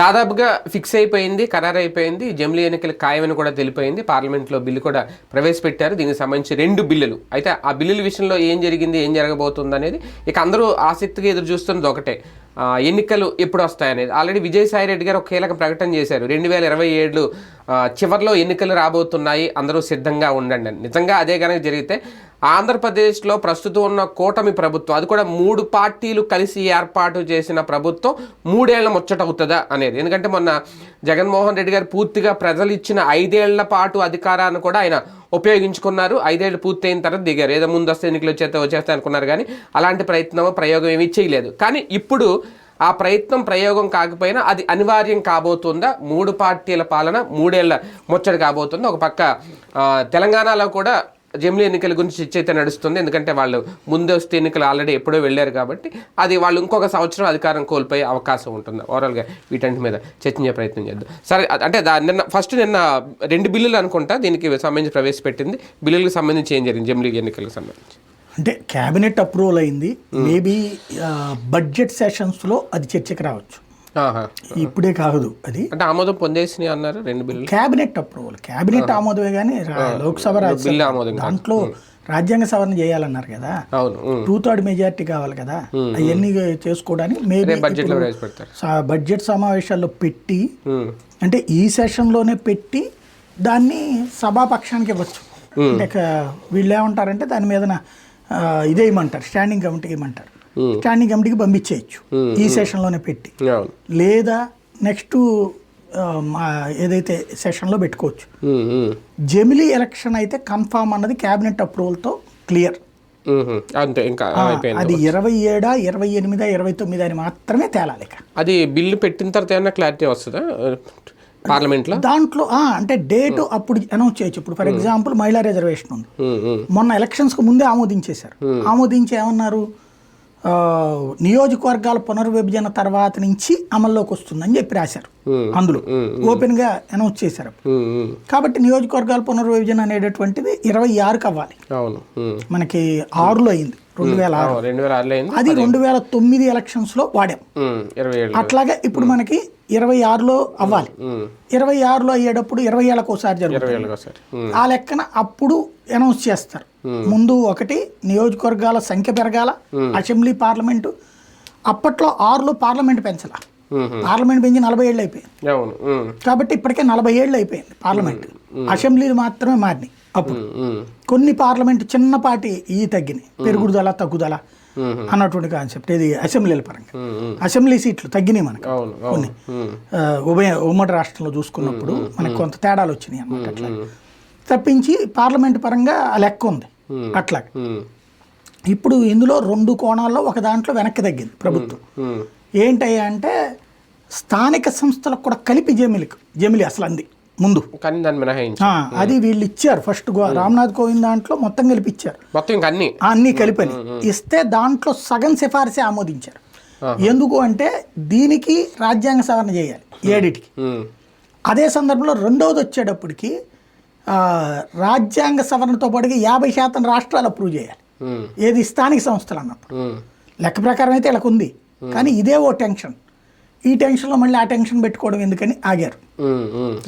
దాదాపుగా ఫిక్స్ అయిపోయింది ఖరారు అయిపోయింది జమిలీ ఎన్నికలు ఖాయమని కూడా తెలిపోయింది. పార్లమెంట్లో బిల్లు కూడా ప్రవేశపెట్టారు. దీనికి సంబంధించి రెండు బిల్లులు. అయితే ఆ బిల్లుల విషయంలో ఏం జరిగింది ఏం జరగబోతుంది అనేది ఇక అందరూ ఆసక్తిగా ఎదురు చూస్తున్నది ఒకటే ఎన్నికలు ఎప్పుడు వస్తాయనేది. ఆల్రెడీ విజయసాయి రెడ్డి గారు ఒక కీలక ప్రకటన చేశారు. రెండు వేల ఇరవై ఏడు చివరిలో ఎన్నికలు రాబోతున్నాయి అందరూ సిద్ధంగా ఉండండి నిజంగా అదే కనుక జరిగితే ఆంధ్రప్రదేశ్లో ప్రస్తుతం ఉన్న కూటమి ప్రభుత్వం అది కూడా మూడు పార్టీలు కలిసి ఏర్పాటు చేసిన ప్రభుత్వం మూడేళ్ళ ముచ్చట అవుతుందా అనేది. ఎందుకంటే మొన్న జగన్మోహన్ రెడ్డి గారు పూర్తిగా ప్రజలు ఇచ్చిన ఐదేళ్ళ పాటు అధికారాన్ని కూడా ఆయన ఉపయోగించుకున్నారు. ఐదేళ్ళు పూర్తయిన తర్వాత దిగారు. ఏదో ముందు ఎన్నికలు వచ్చేస్తే వచ్చేస్తే అనుకున్నారు కానీ అలాంటి ప్రయత్నం ప్రయోగం ఏమీ చేయలేదు. కానీ ఇప్పుడు ఆ ప్రయత్నం ప్రయోగం కాకపోయినా అది అనివార్యం కాబోతుందా? మూడు పార్టీల పాలన మూడేళ్ళ ముచ్చట కాబోతుందా? ఒక పక్క తెలంగాణలో కూడా జమిలీ ఎన్నికల గురించి చర్చ అయితే నడుస్తుంది. ఎందుకంటే వాళ్ళు ముందస్తు ఎన్నికలు ఆల్రెడీ ఎప్పుడో వెళ్ళారు కాబట్టి అది వాళ్ళు ఇంకొక సంవత్సరం అధికారం కోల్పోయే అవకాశం ఉంటుంది. ఓవరాల్గా వీటన్నిటి మీద చర్చించే ప్రయత్నం చేద్దాం. సరే అంటే దా నిన్న ఫస్ట్ నిన్న రెండు బిల్లులు అనుకుంటా దీనికి సంబంధించి ప్రవేశపెట్టింది. బిల్లులకు సంబంధించి ఏం జరిగింది జమిలీ ఎన్నికలకు సంబంధించి? అంటే క్యాబినెట్ అప్రూవల్ అయింది. మేబీ బడ్జెట్ సెషన్స్లో అది చర్చకు రావచ్చు. ఇప్పుడే కాదు అది. అంటే ఆమోదం పొందేసినాయి అన్నారు రెండు బిల్లులు? క్యాబినెట్ అప్రూవల్ క్యాబినెట్ ఆమోదమే కానీ లోక్సభ బిల్లు ఆమోదం. దాంట్లో రాజ్యాంగ సవరణ చేయాలన్నారు కదా. టూ థర్డ్ మెజారిటీ కావాలి కదా. అవన్నీ చేసుకోవడానికి మేబీ బడ్జెట్ సమావేశాల్లో పెట్టి. అంటే ఈ సెషన్లోనే పెట్టి దాన్ని సభాపక్షానికి ఇవ్వచ్చు. అంటే వీళ్ళు ఏమంటారంటే దాని మీద ఇదేయమంటారు స్టాండింగ్ కమిటీకి ఇవ్వమంటారు స్టాండింగ్ కమిటీకి పంపించేయచ్చు. ఈ సెషన్లోనే పెట్టి. లేదా నెక్స్ట్ ఏదైతే సెషన్లో పెట్టుకోవచ్చు. జమిలీ ఎలక్షన్ అయితే కన్ఫామ్ అన్నది క్యాబినెట్ అప్రూవల్తో క్లియర్. అంతే ఇంకా అది ఇరవై ఏడా ఇరవై ఎనిమిదా ఇరవై తొమ్మిది అని మాత్రమే తేలాలి అది బిల్లు పెట్టిన తర్వాత ఏమైనా క్లారిటీ వస్తుందా? పార్లమెంట్లో? దాంట్లో అంటే డేట్ అప్పుడు అనౌన్స్ చేయొచ్చు. ఇప్పుడు ఫర్ ఎగ్జాంపుల్ మహిళా రిజర్వేషన్ ఉంది. మొన్న ఎలక్షన్స్కి ముందే ఆమోదించేశారు. ఆమోదించి ఏమన్నారు? నియోజకవర్గాల పునర్విభజన తర్వాత నుంచి అమల్లోకి వస్తుందని చెప్పి రాశారు. అందులో ఓపెన్గా అనౌన్స్ చేశారు. కాబట్టి నియోజకవర్గాల పునర్విభజన అనేటటువంటిది ఇరవై ఆరుకి అవ్వాలి. మనకి ఆరులో అయింది రెండు వేల ఆరు. అది రెండు వేల తొమ్మిది ఎలక్షన్స్లో వాడాం. ఉమ్, ఇరవై ఏళ్ళు అట్లాగే ఇప్పుడు మనకి ఇరవై ఆరులో అవ్వాలి. ఇరవై ఆరులో అయ్యేటప్పుడు ఇరవై ఏళ్ళకి ఒకసారి జరుగుతుంది ఆ లెక్కన అప్పుడు అనౌన్స్ చేస్తారు. ముందు ఒకటి నియోజకవర్గాల సంఖ్య పెరగాల అసెంబ్లీ పార్లమెంటు అప్పట్లో ఆరులో పార్లమెంట్ పెంచాల. ఉమ్, పార్లమెంట్ పెంచి నలభై ఏళ్ళు అయిపోయింది. కాబట్టి ఇప్పటికే నలభై ఏళ్ళు అయిపోయింది పార్లమెంట్. అసెంబ్లీలు మాత్రమే మారినాయి అప్పుడు. కొన్ని పార్లమెంట్ చిన్నపాటి ఈ తగ్గినాయి. పెరుగుదల తగ్గుదల. అన్నటువంటి కాన్సెప్ట్ ఇది అసెంబ్లీల పరంగా. అసెంబ్లీ సీట్లు తగ్గినాయి మనకు. ఆ, ఉభయ ఉమ్మడి రాష్ట్రంలో చూసుకున్నప్పుడు మనకు కొంత తేడాలు వచ్చినాయి అన్నమాట అట్లా తప్పించి పార్లమెంట్ పరంగా ఆ లెక్క ఉంది. అట్లా ఇప్పుడు ఇందులో రెండు కోణాల్లో ఒక దాంట్లో వెనక్కి తగ్గింది ప్రభుత్వం. ఏంటయ్యా అంటే స్థానిక సంస్థలకు కూడా కలిపి జమిలికి జమిలి అసలు అంది. ముందు. కానీ దాన్ని మినహాయించి ఆ, అది వీళ్ళు ఇచ్చారు. ఫస్ట్ రామ్నాథ్ కోవింద్ దాంట్లో మొత్తం కలిపి ఇచ్చారు. మొత్తం అన్ని. కలిపని ఇస్తే దాంట్లో సగం సిఫారసే ఆమోదించారు. ఎందుకు అంటే దీనికి రాజ్యాంగ సవరణ చేయాలి ఏడిటికి. అదే సందర్భంలో రెండవది వచ్చేటప్పటికి రాజ్యాంగ సవరణతో పాటుగా యాభై శాతం రాష్ట్రాలు అప్రూవ్ చేయాలి. ఏది స్థానిక సంస్థలు అన్నప్పుడు. లెక్క ప్రకారం అయితే ఇలా ఉంది. కానీ ఇదే ఓ టెన్షన్. ఈ టెన్షన్లో మళ్ళీ ఆ టెన్షన్ పెట్టుకోవడం ఎందుకని ఆగారు.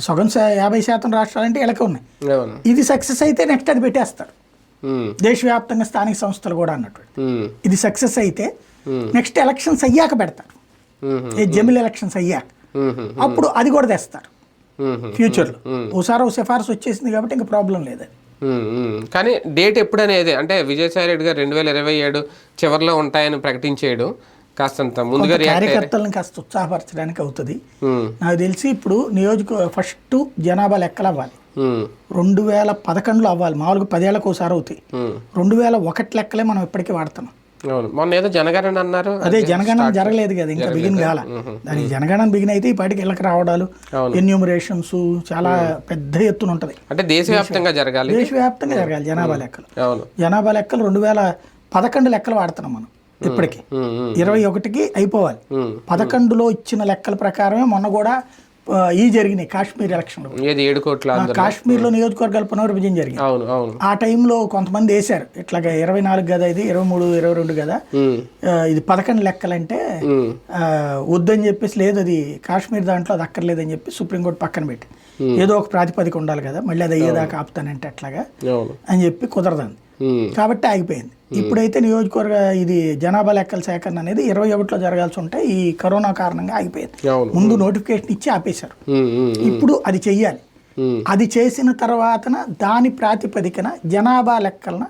సగం యాభై శాతం రాష్ట్రాలంటే ఇలాగే ఉన్నాయి. ఇది సక్సెస్ అయితే నెక్స్ట్ అది పెట్టేస్తారు. దేశవ్యాప్తంగా స్థానిక సంస్థలు కూడా అన్నట్టు. ఇది సక్సెస్ అయితే నెక్స్ట్ ఎలక్షన్స్ అయ్యాక పెడతారు. జమిల్ ఎలక్షన్స్ అయ్యాక. అప్పుడు అది కూడా తెస్తారు. ఫ్యూచర్లో ఓసారి ఓ సిఫారసు వచ్చేసింది కాబట్టి ఇంకా ప్రాబ్లం లేదు అది ఉమ్, ఉమ్. కానీ డేట్ ఎప్పుడనేది అంటే విజయసాయి రెడ్డి గారు రెండు వేల ఇరవై ఏడు చివరిలో ఉంటాయని ప్రకటించేయడం కాస్తంత ముందుగా కార్యకర్తలను కాస్త ఉత్సాహపరచడానికి అవుతుంది. నాకు తెలిసి ఇప్పుడు నియోజక ఫస్ట్ జనాభా లెక్కలు అవ్వాలి. రెండు వేల పదకొండులో అవ్వాలి. మామూలుగా పదేళ్ళకు ఒకసారి అవుతాయి. రెండు వేల ఒకటి లెక్కలే మనం ఇప్పటికీ వాడుతున్నాం. మొన్న ఏదో జనగణన అన్నారు. అదే జనగణన జరగలేదు కదా ఇంకా బిగిన్ కాల. దానికి జనగణన బిగిన్ అయితే ఈ పాటికి ఇళ్ళకి రావడాలు ఎన్యూమరేషన్స్ చాలా పెద్ద ఎత్తున ఉంటది. అంటే దేశవ్యాప్తంగా జరగాలి. దేశవ్యాప్తంగా జరగాలి జనాభా లెక్కలు. జనాభా లెక్కలు రెండు వేల పదకొండు లెక్కలు వాడుతున్నాం మనం ఇప్పటికి. ఇరవై ఒకటికి అయిపోవాలి. పదకొండులో ఇచ్చిన లెక్కల ప్రకారమే మొన్న కూడా ఈ జరిగినాయి కాశ్మీర్ ఎలక్షన్లు. ఏది ఏడు కోట్ల ఆ, అందరూ కాశ్మీర్లో నియోజకవర్గాల పునర్విభజన జరిగింది. అవును అవును. ఆ టైంలో కొంతమంది వేశారు. ఇట్లాగా ఇరవై నాలుగు కదా ఇది ఇరవై మూడు ఇరవై రెండు కదా ఇది పదకొండు లెక్కలంటే వద్దని చెప్పేసి లేదు అది కాశ్మీర్ దాంట్లో అది అక్కర్లేదని చెప్పి సుప్రీంకోర్టు పక్కన పెట్టి. ఏదో ఒక ప్రాతిపదిక ఉండాలి కదా మళ్ళీ అది అయ్యేదాకా ఆపుతానంటే అట్లాగా అని చెప్పి కుదరదండి కాబట్టి ఆగిపోయింది. ఇప్పుడైతే నియోజకవర్గ ఇది జనాభా లెక్కల సేకరణ అనేది ఇరవై ఒకటిలో జరగాల్సి ఉంటే ఈ కరోనా కారణంగా ఆగిపోయింది. ముందు నోటిఫికేషన్ ఇచ్చి ఆపేశారు. ఇప్పుడు అది చెయ్యాలి. అది చేసిన తర్వాతన దాని ప్రాతిపదికన జనాభా లెక్కలన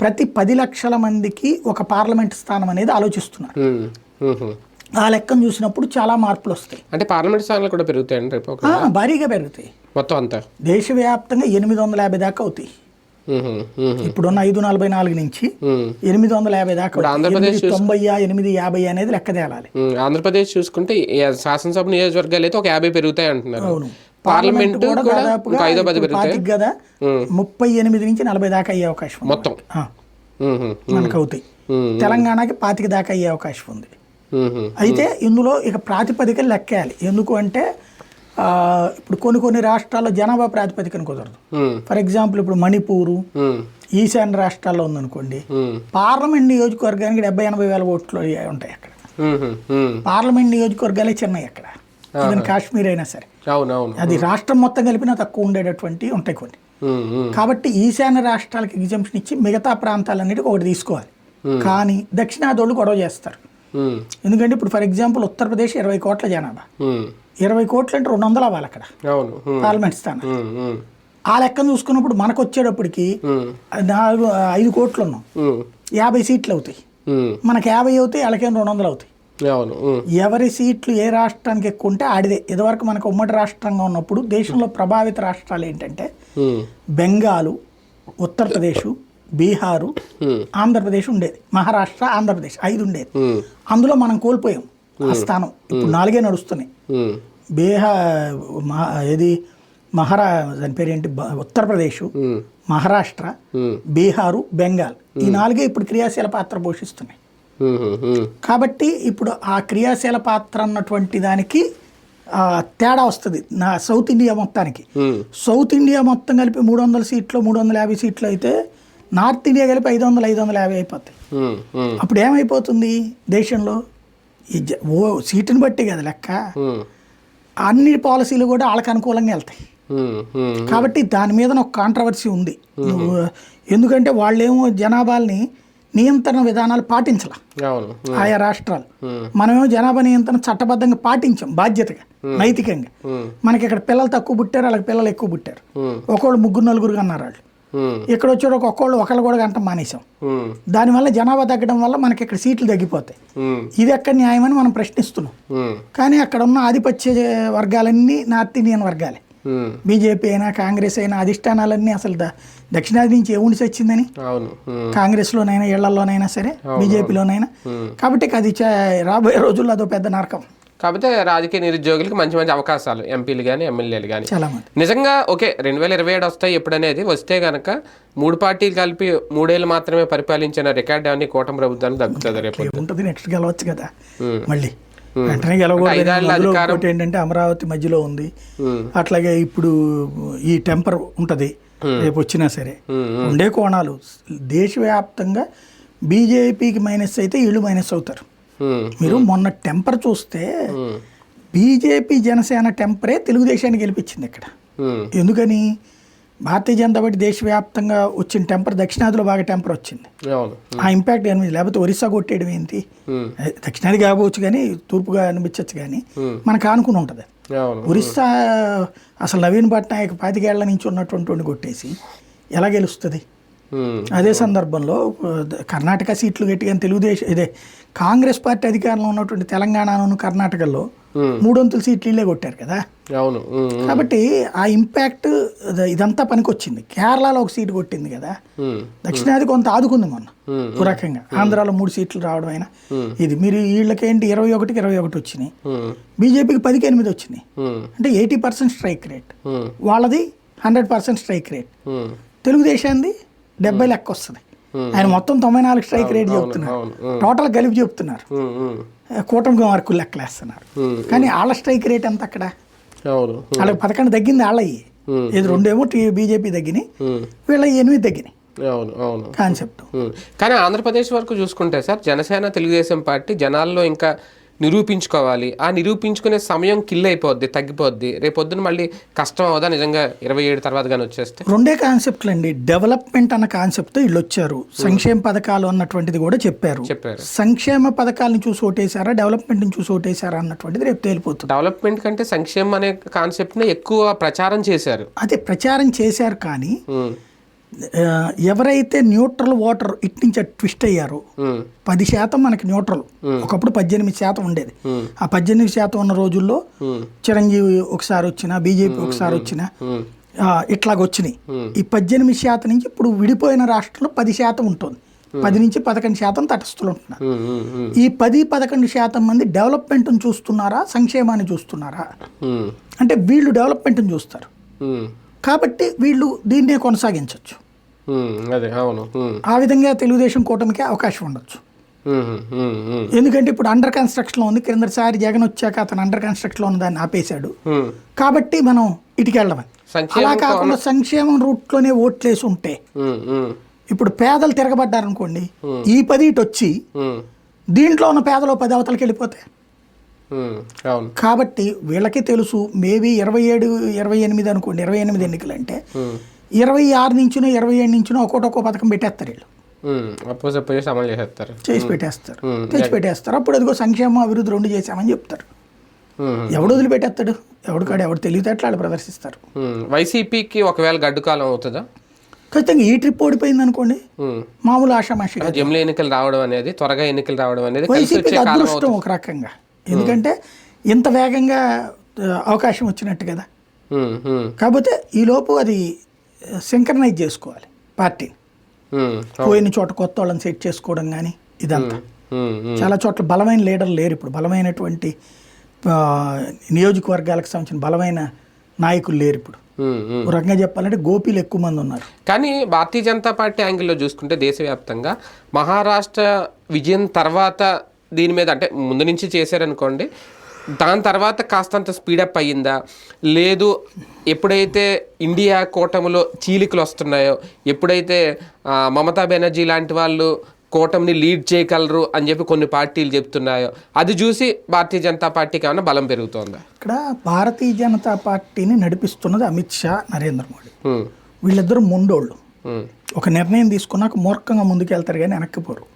ప్రతి పది లక్షల మందికి ఒక పార్లమెంట్ స్థానం అనేది ఆలోచిస్తున్నారు. ఆ లెక్కను చూసినప్పుడు చాలా మార్పులు వస్తాయి. అంటే పార్లమెంట్ స్థానాలు కూడా ఆ, భారీగా పెరుగుతాయి. మొత్తం అంతా? దేశవ్యాప్తంగా ఎనిమిది వందల యాభై దాకా అవుతాయి. ఇప్పుడున్న ఐదు నలభై నాలుగు నుంచి. ఎనిమిది వందల యాభై దాకా. ఆంధ్రప్రదేశ్ తొంభై ఎనిమిది యాభై అనేది లెక్క తేలాలి. ఆంధ్రప్రదేశ్ చూసుకుంటే శాసనసభ నియోజకవర్గాలు అయితే ఒక యాభై పెరుగుతాయి అంటున్నారు. పార్లమెంట్ కూడా దాదాపుగా కదా ముప్పై ఎనిమిది నుంచి నలభై దాకా అయ్యే అవకాశం. మొత్తం. మనకు అవుతాయి తెలంగాణకి పాతిక దాకా అయ్యే అవకాశం ఉంది. అయితే ఇందులో ఇక ప్రాతిపదిక లెక్కేయాలి. ఎందుకు అంటే ఇప్పుడు కొన్ని కొన్ని రాష్ట్రాల్లో జనాభా ప్రాతిపదికన కుదరదు. ఫర్ ఎగ్జాంపుల్ ఇప్పుడు మణిపూరు ఈశాన్య రాష్ట్రాల్లో ఉందనుకోండి పార్లమెంట్ నియోజకవర్గానికి డెబ్బై ఎనభై వేల ఓట్లు ఉంటాయి అక్కడ. పార్లమెంట్ నియోజకవర్గాలే చిన్నవి అక్కడ. ఈవెన్ కాశ్మీర్ అయినా సరే. అది రాష్ట్రం మొత్తం కలిపినా తక్కువ ఉండేటటువంటి ఉంటాయి కొన్ని. కాబట్టి ఈశాన్య రాష్ట్రాలకు ఎగ్జామ్షన్ ఇచ్చి మిగతా ప్రాంతాలన్నిటికీ ఒకటి తీసుకోవాలి. కానీ దక్షిణాదోళ్ళు గొడవ చేస్తారు. ఎందుకంటే ఇప్పుడు ఫర్ ఎగ్జాంపుల్ ఉత్తరప్రదేశ్ ఇరవై కోట్ల జనాభా. ఉమ్, ఇరవై కోట్లు అంటే రెండు వందలు అవ్వాలి అక్కడ. పార్లమెంట్ స్థానం. ఉమ్, ఉమ్, ఆ లెక్కను చూసుకున్నప్పుడు మనకు వచ్చేటప్పటికి నాలుగు ఐదు కోట్లు ఉన్నాం యాభై సీట్లు అవుతాయి. మనకి యాభై అవుతాయి వాళ్ళకేం రెండు వందలు అవుతాయి. ఎవరి సీట్లు ఏ రాష్ట్రానికి ఎక్కువ ఉంటే ఆడిదే. ఇదివరకు మనకు ఉమ్మడి రాష్ట్రంగా ఉన్నప్పుడు దేశంలో ప్రభావిత రాష్ట్రాలు ఏంటంటే బెంగాలు ఉత్తరప్రదేశ్ బీహారు ఉమ్, ఆంధ్రప్రదేశ్ ఉండేది. మహారాష్ట్ర ఆంధ్రప్రదేశ్ ఐదు ఉండేది. ఉమ్, అందులో మనం కోల్పోయాం ఆ స్థానం. ఇప్పుడు నాలుగే నడుస్తున్నాయి. బీహార్ ఏది? మహారా దాని పేరేంటి? బ- ఉత్తరప్రదేశ్ మహారాష్ట్ర బీహారు బెంగాల్. ఈ నాలుగే ఇప్పుడు క్రియాశీల పాత్ర పోషిస్తున్నాయి. కాబట్టి ఇప్పుడు ఆ క్రియాశీల పాత్ర అన్నటువంటి దానికి తేడా వస్తుంది నా సౌత్ ఇండియా మొత్తానికి. సౌత్ ఇండియా మొత్తం కలిపి మూడు వందల సీట్లు మూడు వందల యాభై సీట్లు అయితే నార్త్ ఇండియా కలిపి ఐదు వందల ఐదు వందల యాభై అయిపోతాయి అప్పుడు ఏమైపోతుంది దేశంలో? ఈ ఓ సీటుని బట్టి కదా లెక్క. అన్ని పాలసీలు కూడా వాళ్ళకి అనుకూలంగా వెళ్తాయి. కాబట్టి దాని మీద ఒక కాంట్రవర్సీ ఉంది. ఎందుకంటే వాళ్ళేమో జనాభాల్ని నియంత్రణ విధానాలు పాటించాల. ఆయా రాష్ట్రాలు. మనమేమో జనాభా నియంత్రణ చట్టబద్ధంగా పాటించాం బాధ్యతగా నైతికంగా. మనకి ఇక్కడ పిల్లలు తక్కువ పుట్టారు వాళ్ళకి పిల్లలు ఎక్కువ పుట్టారు. ఒకళ్ళు ముగ్గురు నలుగురు అన్నారు వాళ్ళు. ఇక్కడ వచ్చాడు ఒక్కొక్కళ్ళు ఒకళ్ళు కూడా గంట మానేసాం ఉమ్, దానివల్ల జనాభా తగ్గడం వల్ల మనకి ఇక్కడ సీట్లు తగ్గిపోతాయి. ఉమ్, ఇది ఎక్కడ న్యాయమని మనం ప్రశ్నిస్తున్నాం. కానీ అక్కడ ఉన్న ఆధిపత్య వర్గాలన్నీ నార్త్ ఇండియన్ వర్గాలే. బీజేపీ అయినా కాంగ్రెస్ అయినా అధిష్టానాలన్నీ అసలు దక్షిణాది నుంచి ఏ ఉండి వచ్చిందని. అవును. ఉమ్, కాంగ్రెస్లోనైనా ఇళ్ళలోనైనా సరే బీజేపీలోనైనా. కాబట్టి అది రాబోయే రోజుల్లో అదో పెద్ద నరకం. కాకపోతే రాజకీయ నిరుద్యోగులకి మంచి మంచి అవకాశాలు ఎంపీలు కానీ ఎమ్మెల్యేలు కానీ చాలా మంది. నిజంగా ఓకే రెండు వేల ఇరవై ఏడు వస్తాయి ఎప్పుడనేది వస్తే గనక మూడు పార్టీలు కలిపి మూడేళ్ళు మాత్రమే పరిపాలించిన రికార్డు అన్ని కూటమి ప్రభుత్వానికి దక్కుతుంది రేపు ఉంటుంది నెక్స్ట్ గెలవచ్చు కదా. మళ్ళీ. వెంటనే గెలవకూడదు. ఏంటంటే అమరావతి మధ్యలో ఉంది. అట్లాగే ఇప్పుడు ఈ టెంపర్ ఉంటుంది. రేపు వచ్చినా సరే. ఉండే కోణాలు. దేశవ్యాప్తంగా బీజేపీకి మైనస్ అయితే వీళ్ళు మైనస్ అవుతారు. మీరు మొన్న టెంపర్ చూస్తే బీజేపీ జనసేన టెంపరే తెలుగుదేశాన్ని గెలిపించింది ఇక్కడ. ఎందుకని? భారతీయ జనతా పార్టీ దేశవ్యాప్తంగా వచ్చిన టెంపర్ దక్షిణాదిలో బాగా టెంపర్ వచ్చింది. ఆ ఇంపాక్ట్ ఏమి లేకపోతే ఒరిస్సా కొట్టేయడం ఏంటి? దక్షిణాది కాకపోవచ్చు కానీ తూర్పుగా అనిపించవచ్చు కానీ. మనకు ఆనుకుని ఉంటుంది. ఒరిస్సా అసలు నవీన్ పట్నాయక్ పాతికేళ్ళ నుంచి ఉన్నటువంటి కొట్టేసి ఎలా గెలుస్తుంది? అదే సందర్భంలో కర్ణాటక సీట్లు గట్టిగా తెలుగుదేశం ఇదే కాంగ్రెస్ పార్టీ అధికారంలో ఉన్నటువంటి తెలంగాణను కర్ణాటకలో ఉమ్, మూడొంతుల సీట్లు ఇల్లే కొట్టారు కదా. అవును. ఉమ్, కాబట్టి ఆ ఇంపాక్ట్ ఇదంతా పనికొచ్చింది. కేరళలో ఒక సీటు కొట్టింది కదా. దక్షిణాది కొంత ఆదుకుంది మొన్న. ఒక రకంగా. ఆంధ్రాలో మూడు సీట్లు రావడం అయినా. Hmm. ఇది మీరు వీళ్ళకేంటి ఇరవై ఒకటికి ఇరవై ఒకటి వచ్చినాయి. బీజేపీకి పదికి ఎనిమిది వచ్చినాయి. అంటే ఎయిటీ పర్సెంట్ స్ట్రైక్ రేట్. వాళ్ళది హండ్రెడ్ పర్సెంట్ స్ట్రైక్ రేట్. తెలుగుదేశాన్ని డెబ్బై లెక్క వస్తుంది. ఆయన మొత్తం తొంభై నాలుగు స్ట్రైక్ రేట్ చెప్తున్నారు. టోటల్ కలిపి చెప్తున్నారు. కూటమి మార్కులు లెక్కలేస్తున్నారు. కానీ వాళ్ళ స్ట్రైక్ రేట్ ఎంత అక్కడ? అవును వాళ్ళకి పథకం తగ్గింది వాళ్ళయ్యి ఇది రెండేమో టీ బీజేపీ తగ్గినాయి. వీళ్ళ ఎనిమిది తగ్గినాయి. అవును అవును. కాన్సెప్ట్. కానీ ఆంధ్రప్రదేశ్ వరకు చూసుకుంటే సార్ జనసేన తెలుగుదేశం పార్టీ జనాల్లో ఇంకా నిరూపించుకోవాలి. ఆ నిరూపించుకునే సమయం కిల్ అయిపోద్ది తగ్గిపోద్ది. రేపొద్దున మళ్ళీ కష్టం అవదా నిజంగా ఇరవై ఏడు తర్వాత కానీ వచ్చేస్తే. రెండే కాన్సెప్ట్లు అండి డెవలప్మెంట్ అన్న కాన్సెప్ట్తో వీళ్ళు వచ్చారు సంక్షేమ పథకాలు అన్నటువంటిది కూడా చెప్పారు. చెప్పారు. సంక్షేమ పథకాలను చూసి ఓటేశారా? డెవలప్మెంట్ని చూసి ఓటేశారా అన్నటువంటిది రేపు తేలిపోతుంది. డెవలప్మెంట్ కంటే సంక్షేమం అనే కాన్సెప్ట్ని ఎక్కువ ప్రచారం చేశారు. అదే ప్రచారం చేశారు కానీ ఎవరైతే న్యూట్రల్ ఓటర్ ఇటు నుంచి ట్విస్ట్ అయ్యారో. పది శాతం మనకి న్యూట్రల్ ఒకప్పుడు పద్దెనిమిది శాతం ఉండేది ఆ పద్దెనిమిది శాతం ఉన్న రోజుల్లో. చిరంజీవి ఒకసారి వచ్చినా బీజేపీ ఒకసారి వచ్చినా ఉమ్. ఆ, ఇట్లాగ వచ్చినాయి ఈ పద్దెనిమిది శాతం నుంచి ఇప్పుడు విడిపోయిన రాష్ట్రంలో పది శాతం ఉంటుంది పది నుంచి పదకొండు శాతం తటస్థులు ఉంటున్నారు. ఈ పది పదకొండు శాతం మంది డెవలప్మెంట్ని చూస్తున్నారా సంక్షేమాన్ని చూస్తున్నారా. అంటే వీళ్ళు డెవలప్మెంట్ని చూస్తారు. కాబట్టి వీళ్ళు దీన్నే కొనసాగించవచ్చు. అదే అవును. ఆ విధంగా తెలుగుదేశం కూటమికి అవకాశం ఉండొచ్చు. ఎందుకంటే ఇప్పుడు అండర్ కన్స్ట్రక్షన్లో ఉంది క్రిందసారి జగన్ వచ్చాక అతను అండర్ కన్స్ట్రక్షన్లో ఉన్న దాన్ని ఆపేశాడు. కాబట్టి మనం ఇటుకి వెళ్ళమని సంక్షేమం అలా కాకుండా సంక్షేమం రూట్లోనే ఓట్లేసి ఉంటే. ఇప్పుడు పేదలు తిరగబడ్డారనుకోండి ఈ పది ఇటు వచ్చి. దీంట్లో ఉన్న పేదలు పది అవతలకి. అవును కాబట్టి వీళ్ళకి తెలుసు మేబీ ఇరవై ఏడు ఇరవై ఎనిమిది అనుకోండి ఇరవై ఎనిమిది ఎన్నికలు అంటే. ఇరవై ఆరు నుంచినో ఇరవై ఏడు నుంచినో ఒక్కోటి ఒక్కో పథకం పెట్టేస్తారు వీళ్ళు. సప్పో చేసి పెట్టేస్తారు. తెచ్చి పెట్టేస్తారు. అప్పుడు అదిగో సంక్షేమ అభివృద్ధి రెండు చేశామని చెప్తారు. ఎవడు వదిలిపెట్టేస్తాడు? ఎవడు కాడు? ఎవడు తెలివితేటలు వాళ్ళు ప్రదర్శిస్తారు. వైసీపీకి ఒకవేళ గడ్డు కాలం అవుతుందా? ఖచ్చితంగా ఈ ట్రిప్ ఓడిపోయింది అనుకోండి. మామూలు జమిలీ ఎన్నికలు రావడం అనేది త్వరగా ఎన్నికలు రావడం అనేది కాలం అదృష్టం ఒక రకంగా. ఎందుకంటే ఇంత వేగంగా అవకాశం వచ్చినట్టు కదా. కాకపోతే ఈలోపు అది సింక్రనైజ్ చేసుకోవాలి పార్టీని. పోయిన చోట కొత్త వాళ్ళని సెట్ చేసుకోవడం కానీ ఇదంతా. చాలా చోట్ల బలమైన లీడర్లు లేరు ఇప్పుడు. బలమైనటువంటి నియోజకవర్గాలకు సంబంధించిన బలమైన నాయకులు లేరు ఇప్పుడు. రకంగా చెప్పాలంటే గోపీలు ఎక్కువ మంది ఉన్నారు. కానీ భారతీయ జనతా పార్టీ యాంగిల్లో చూసుకుంటే దేశవ్యాప్తంగా మహారాష్ట్ర విజయం తర్వాత దీని మీద అంటే ముందు నుంచి చేశారనుకోండి దాని తర్వాత కాస్తంత స్పీడప్ అయ్యిందా? లేదు ఎప్పుడైతే ఇండియా కూటమిలో చీలికలు వస్తున్నాయో ఎప్పుడైతే మమతా బెనర్జీ లాంటి వాళ్ళు కూటమిని లీడ్ చేయగలరు అని చెప్పి కొన్ని పార్టీలు చెప్తున్నాయో అది చూసి భారతీయ జనతా పార్టీకి ఏమైనా బలం పెరుగుతోందా? ఇక్కడ భారతీయ జనతా పార్టీని నడిపిస్తున్నది అమిత్ షా నరేంద్ర మోడీ. వీళ్ళిద్దరూ మొండోళ్ళు. ఒక నిర్ణయం తీసుకున్నాక మూర్ఖంగా ముందుకెళ్తారు కానీ వెనక్కిపోరు ఉమ్.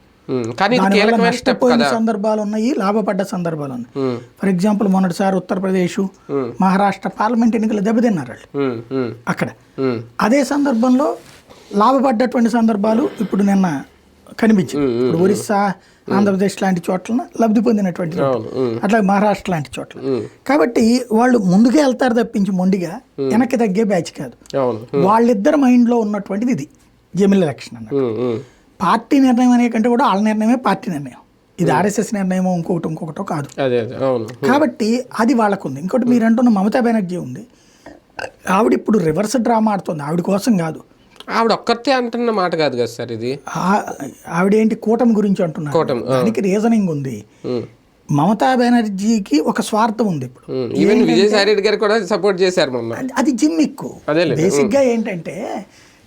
కానీ నష్టపోయిన సందర్భాలు ఉన్నాయి లాభపడ్డ సందర్భాలు ఉన్నాయి ఫర్ ఎగ్జాంపుల్ మొన్నటిసారి ఉత్తరప్రదేశ్ మహారాష్ట్ర పార్లమెంట్ ఎన్నికలు దెబ్బతిన్నారు వాళ్ళు. అక్కడ. అదే సందర్భంలో లాభపడ్డటువంటి సందర్భాలు ఇప్పుడు నిన్న కనిపించాయి. ఇప్పుడు ఒరిస్సా ఆంధ్రప్రదేశ్ లాంటి చోట్ల లబ్ధి పొందినటువంటి అట్లా మహారాష్ట్ర లాంటి చోట్ల. కాబట్టి వాళ్ళు ముందుకే వెళ్తారు తప్పించి మొండిగా వెనక్కి తగ్గే బ్యాచ్ కాదు. వాళ్ళిద్దరి మైండ్లో ఉన్నటువంటిది ఇది. జమిల్ ఎలక్షన్ అన్నట్టు. పార్టీ నిర్ణయం అనే కంటే కూడా వాళ్ళ నిర్ణయమే పార్టీ నిర్ణయం. ఇది ఆర్ఎస్ఎస్ నిర్ణయమో ఇంకొకటి ఇంకొకటో కాదు. అవును. కాబట్టి అది వాళ్ళకు ఉంది ఇంకోటి మీరు అంటున్న మమతా బెనర్జీ ఉంది. ఆవిడ ఇప్పుడు రివర్స్ డ్రామా ఆడుతుంది. ఆవిడ కోసం కాదు. ఆవిడ ఒక్కతే అంటున్న మాట కాదు కదా సార్ ఇది? ఆ- ఆవిడేంటి కూటమి గురించి అంటున్నారు? కూటమి, దానికి రీజనింగ్ ఉంది. మమతా బెనర్జీకి ఒక స్వార్థం ఉంది ఇప్పుడు. ఈవెన్ విజయసాయి రెడ్డి గారు కూడా సపోర్ట్ చేశారు మొన్న. అది- జిమ్మిక్కు. బేసిక్గా ఏంటంటే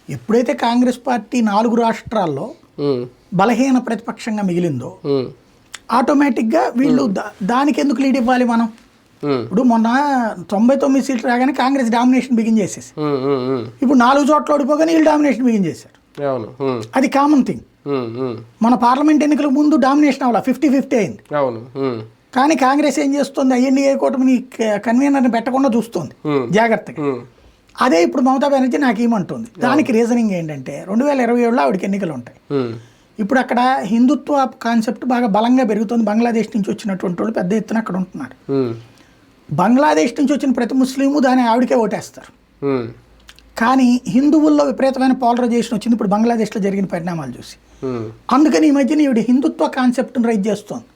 ఎప్పుడైతే కాంగ్రెస్ పార్టీ నాలుగు రాష్ట్రాల్లో బలహీన ప్రతిపక్షంగా మిగిలిందో ఆటోమేటిక్గా వీళ్ళు దానికి ఎందుకు లీడ్ ఇవ్వాలి మనం? ఇప్పుడు మొన్న తొంభై తొమ్మిది సీట్లు రాగానే కాంగ్రెస్ డామినేషన్ బిగిన్ చేసేసి. ఇప్పుడు నాలుగు చోట్ల ఓడిపోగానే వీళ్ళు డామినేషన్ బిగిన్ చేశారు. అది కామన్ థింగ్. మన పార్లమెంట్ ఎన్నికలకు ముందు డామినేషన్ అవ్వాలి? ఫిఫ్టీ ఫిఫ్టీ అయింది. కానీ కాంగ్రెస్ ఏం చేస్తుంది? ఐఎన్డీఏ కూటమిని కన్వీనర్ని పెట్టకుండా చూస్తుంది. జాగ్రత్తగా. అదే ఇప్పుడు మమతా బెనర్జీ నాకు ఏమంటుంది? దానికి రీజనింగ్ ఏంటంటే రెండు వేల ఇరవై ఏడులో ఆవిడకి ఎన్నికలు ఉంటాయి ఇప్పుడు అక్కడ హిందుత్వ కాన్సెప్ట్ బాగా బలంగా పెరుగుతుంది. బంగ్లాదేశ్ నుంచి వచ్చినటువంటి వాళ్ళు పెద్ద ఎత్తున అక్కడ ఉంటున్నారు. బంగ్లాదేశ్ నుంచి వచ్చిన ప్రతి ముస్లిము దాని ఆవిడకే ఓటేస్తారు. కానీ హిందువుల్లో విపరీతమైన పాలరైజేషన్ వచ్చింది ఇప్పుడు బంగ్లాదేశ్లో జరిగిన పరిణామాలు చూసి. అందుకని ఈ మధ్యన ఈవిడ హిందుత్వ కాన్సెప్ట్ని రైజ్ చేస్తోంది.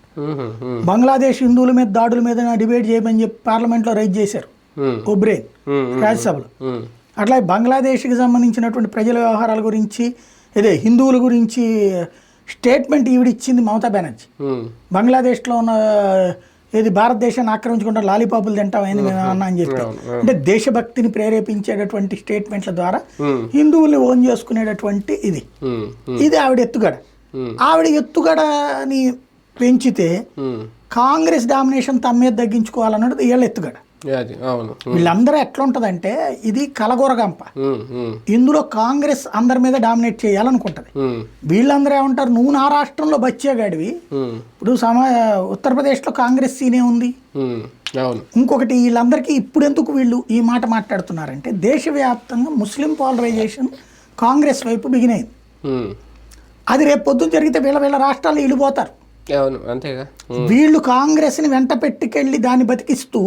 బంగ్లాదేశ్ హిందువుల మీద దాడుల మీద డిబేట్ చేయమని చెప్పి పార్లమెంట్లో రైజ్ చేశారు. ఉమ్, రాజ్యసభలో అట్లా బంగ్లాదేశ్కి సంబంధించినటువంటి ప్రజల వ్యవహారాల గురించి ఇదే హిందువుల గురించి స్టేట్మెంట్ ఈవిడ ఇచ్చింది మమతా బెనర్జీ. బంగ్లాదేశ్లో ఉన్న ఏది భారతదేశాన్ని ఆక్రమించుకుంటాం లాలీపాపులు తింటాం ఏంది మేము ఏమన్నా అని చెప్పి అంటే దేశభక్తిని ప్రేరేపించేటటువంటి స్టేట్మెంట్ల ద్వారా హిందువుల్ని ఓన్ చేసుకునేటటువంటి ఇది. ఇది ఆవిడ ఎత్తుగడ. ఆవిడ ఎత్తుగడని పెంచితే. కాంగ్రెస్ డామినేషన్ తమ మీద తగ్గించుకోవాలన్నది వీళ్ళ ఎత్తుగడ. వీళ్ళందరూ ఎట్లా ఉంటుందంటే ఇది కలగొరగంప. ఇందులో కాంగ్రెస్ అందరి మీద డామినేట్ చేయాలనుకుంటది. వీళ్ళందరూ ఏమంటారు నువ్వు నా రాష్ట్రంలో బచ్చేగాడివి ఇప్పుడు సమా ఉత్తరప్రదేశ్లో కాంగ్రెస్ సీనే ఉంది. ఇంకొకటి వీళ్ళందరికీ ఇప్పుడు ఎందుకు వీళ్ళు ఈ మాట మాట్లాడుతున్నారంటే దేశవ్యాప్తంగా ముస్లిం పాలరైజేషన్ కాంగ్రెస్ వైపు బిగినైంది. అది రేపు పొద్దున జరిగితే వీళ్ళ వీళ్ళ రాష్ట్రాలు వీళ్ళు పోతారు అవును అంతేగా. ఉమ్, వీళ్ళు కాంగ్రెస్ని వెంట పెట్టుకెళ్ళి దాన్ని బతికిస్తూ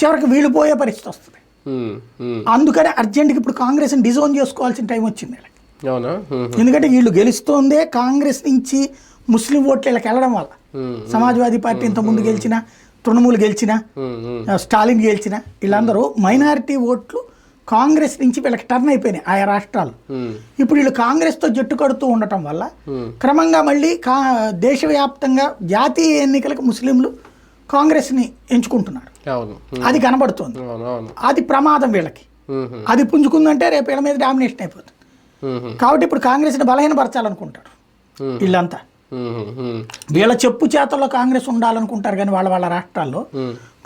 చివరికి వీళ్ళు పోయే పరిస్థితి వస్తుంది. అందుకని అర్జెంట్గా ఇప్పుడు కాంగ్రెస్ని డిజోన్ చేసుకోవాల్సిన టైం వచ్చింది వీళ్ళకి. ఎందుకంటే వీళ్ళు గెలుస్తోందే కాంగ్రెస్ నుంచి ముస్లిం ఓట్లు వీళ్ళకి వెళ్ళడం వల్ల. సమాజ్వాదీ పార్టీ ఇంత ముందు గెలిచిన తృణమూల్ గెలిచిన. స్టాలిన్ గెలిచిన వీళ్ళందరూ మైనారిటీ ఓట్లు కాంగ్రెస్ నుంచి వీళ్ళకి టర్న్ అయిపోయినాయి ఆయా రాష్ట్రాలు. ఇప్పుడు వీళ్ళు కాంగ్రెస్తో జట్టు కడుతూ ఉండటం వల్ల. క్రమంగా మళ్ళీ కా దేశవ్యాప్తంగా జాతీయ ఎన్నికలకు ముస్లింలు కాంగ్రెస్ని ఎంచుకుంటున్నారు. అది కనబడుతోంది. అది ప్రమాదం వీళ్ళకి. అది పుంజుకుందంటే రేపు వీళ్ళ మీద డామినేషన్ అయిపోతుంది. కాబట్టి ఇప్పుడు కాంగ్రెస్ని బలహీనపరచాలనుకుంటారు. వీళ్ళంతా. వీళ్ళ చెప్పు చేతల్లో కాంగ్రెస్ ఉండాలనుకుంటారు కానీ వాళ్ళ వాళ్ళ రాష్ట్రాల్లో.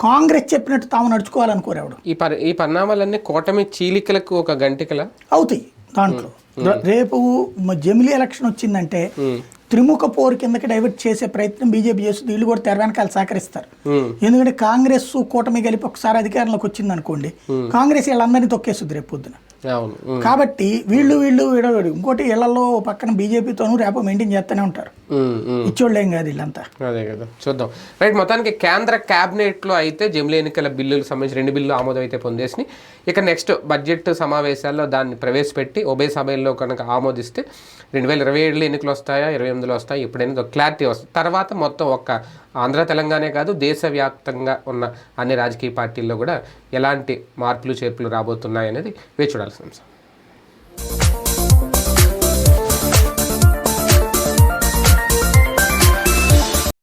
కాంగ్రెస్ చెప్పినట్టు తాము నడుచుకోవాలనుకోరు ఎవడు ఈ పరి ఈ పరిణామాలన్నీ కూటమి చీలికలకు ఒక గంటికల? అవుతాయి దాంట్లో. రేపు జమిలీ ఎలక్షన్ వచ్చిందంటే త్రిముఖ పోరు కిందకి డైవర్ట్ చేసే ప్రయత్నం బీజేపీ చేస్తుంది. వీళ్ళు కూడా తెర వెనకాల సహకరిస్తారు. ఎందుకంటే కాంగ్రెస్ కూటమి కలిపి ఒకసారి అధికారంలోకి వచ్చింది అనుకోండి కాంగ్రెస్ వీళ్ళందరినీ తొక్కేస్తుంది రేపు పొద్దున. కాబట్టి వీళ్ళు వీళ్ళు విడవడు ఇంకోటి ఇళ్ళలో పక్కన బీజేపీతోనూ రేపు మెయింటైన్ చేస్తూనే ఉంటారు. ఇచ్చోళ్ళేం కాదు వీళ్ళంతా. అదే కదా. చూద్దాం. రైట్ మొత్తానికి కేంద్ర క్యాబినెట్లో అయితే జమిలీ ఎన్నికల బిల్లులకు సంబంధించి రెండు బిల్లు ఆమోదం అయితే పొందేసి ఇక నెక్స్ట్ బడ్జెట్ సమావేశాల్లో దాన్ని ప్రవేశపెట్టి ఉభయ సభల్లో కనుక ఆమోదిస్తే రెండు వేల ఇరవై ఏడులో ఎన్నికలు వస్తాయా ఇరవై ఎనిమిదిలో వస్తాయా ఎప్పుడైనా క్లారిటీ వస్తుంది తర్వాత మొత్తం ఒక్క ఆంధ్ర తెలంగాణే కాదు దేశవ్యాప్తంగా ఉన్న అన్ని రాజకీయ పార్టీల్లో కూడా ఎలాంటి మార్పులు చేర్పులు రాబోతున్నాయి అనేది వేచి చూడాల్సిన అంశం